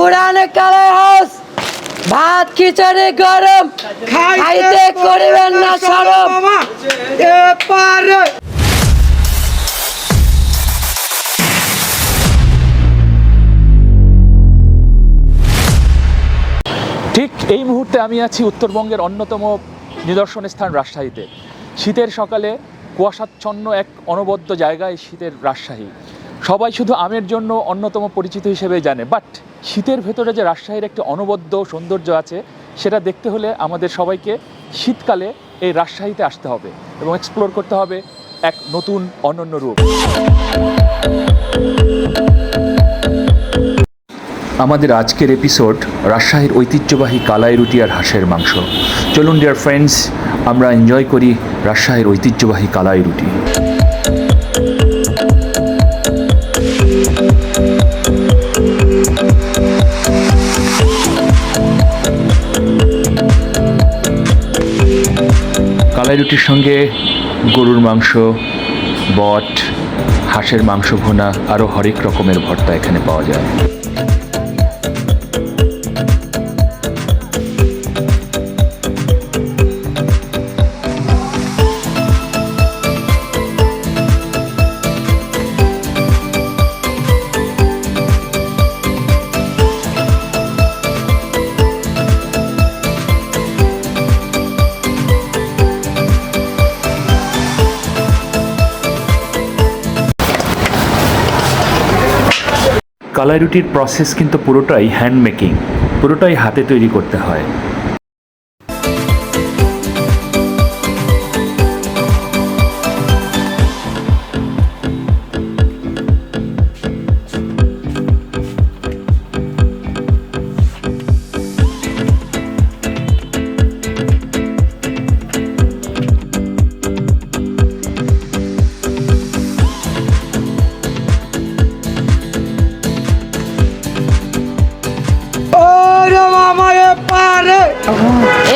পুরানে কালে হাউস। ভাত খিচুড়ি গরম। খাইতে করিবেন না সরম। এপারে ঠিক এই মুহূর্তে আমি আছি উত্তরবঙ্গের অন্যতম নিদর্শন স্থান রাজশাহীতে। শীতের সকালে কুয়াশাচ্ছন্ন এক অনবদ্য জায়গায় শীতের রাজশাহী। সবাই শুধু আমের জন্য অন্যতম পরিচিত হিসেবে জানে বাট শীতের ভেতরে যে রাজশাহীর একটি অনবদ্য সৌন্দর্য আছে, সেটা দেখতে হলে আমাদের সবাইকে শীতকালে এই রাজশাহীতে আসতে হবে এবং এক্সপ্লোর করতে হবে এক নতুন অনন্য রূপ। আমাদের আজকের এপিসোড রাজশাহীর ঐতিহ্যবাহী কালাই রুটি আর হাঁসের মাংস। চলুন ডিয়ার ফ্রেন্ডস আমরা এনজয় করি রাজশাহীর ঐতিহ্যবাহী কালাই রুটি। কালাই রুটির সঙ্গে গরুর মাংস, বট, হাঁসের মাংস ভুনা আরও হরেক রকমের ভর্তা এখানে পাওয়া যায়। কালাই রুটির প্রসেস কিন্তু পুরোটাই হ্যান্ড মেকিং পুরোটাই হাতে তৈরি করতে হয়।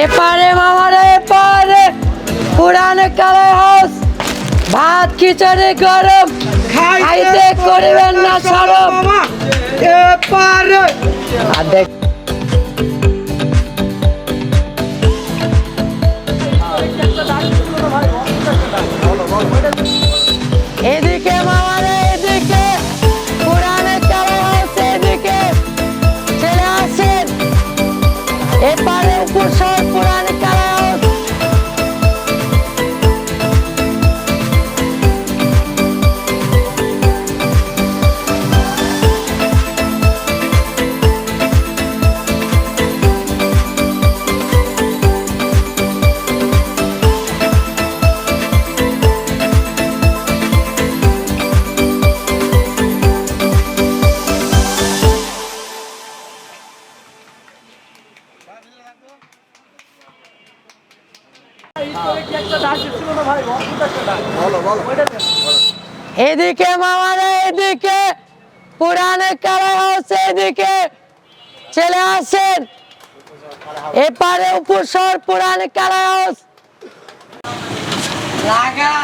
এপারে মামারে এপারে। পুরানে কালে হাউস। ভাত খিচুড়ি গরম। খাইতে করিবেন না সরম এপারে। আর দেখ। এদিকে মামারে এদিকে মামারা এদিকে। পুরানে হাউস এদিকে। চলে আসেন। এপারে উপর সর পুরানে কালা হাউস লাগা।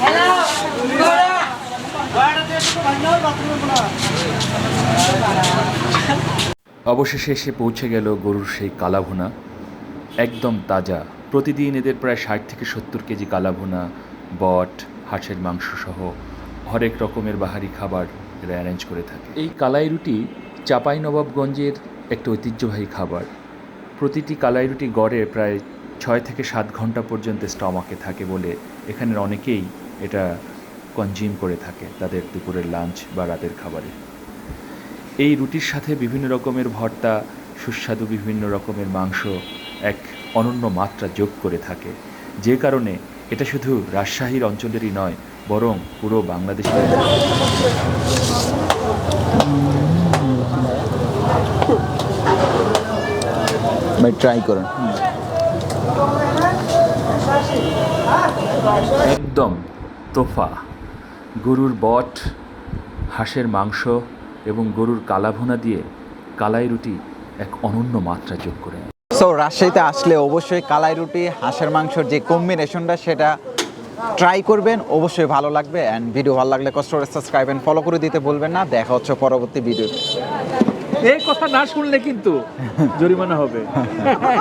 হ্যালো অবশেষে এসে পৌঁছে গেল গরুর সেই কালাভুনা একদম তাজা প্রতিদিন এদের প্রায় ষাট থেকে সত্তর কেজি কালাভুনা, বট, হাঁসের মাংস সহ হরেক রকমের বাহারি খাবার এরা অ্যারেঞ্জ করে থাকে। এই কালাই রুটি চাপাই নবাবগঞ্জের একটা ঐতিহ্যবাহী খাবার। প্রতিটি কালাই রুটি গড়ে প্রায় ছয় থেকে সাত ঘণ্টা পর্যন্ত স্টমাকে থাকে বলে এখানের অনেকেই এটা কনজিউম করে থাকে তাদের দুপুরের লাঞ্চ বা রাতের খাবারে। এই রুটির সাথে বিভিন্ন রকমের ভর্তা, সুস্বাদু বিভিন্ন রকমের মাংস এক অনন্য মাত্রা যোগ করে থাকে। যে কারণে এটা শুধু রাজশাহীর অঞ্চলেরই নয় বরং পুরো বাংলাদেশের ভাই ট্রাই করুন। একদম তোফা। গরুর বট হাঁসের মাংস এবং গরুর কালাভুনা দিয়ে কালাই রুটি এক অনন্য মাত্রা যোগ করে। সো রাজশাহীতে আসলে অবশ্যই কালাই রুটি হাঁসের মাংসর যে কম্বিনেশনটা সেটা ট্রাই করবেন। অবশ্যই ভালো লাগবে অ্যান্ড ভিডিও ভালো লাগলে কষ্ট করে সাবস্ক্রাইব অ্যান্ড ফলো করে দিতে বলবেন না। দেখা হচ্ছে পরবর্তী ভিডিও এই কথা না শুনলে কিন্তু জরিমানা হবে।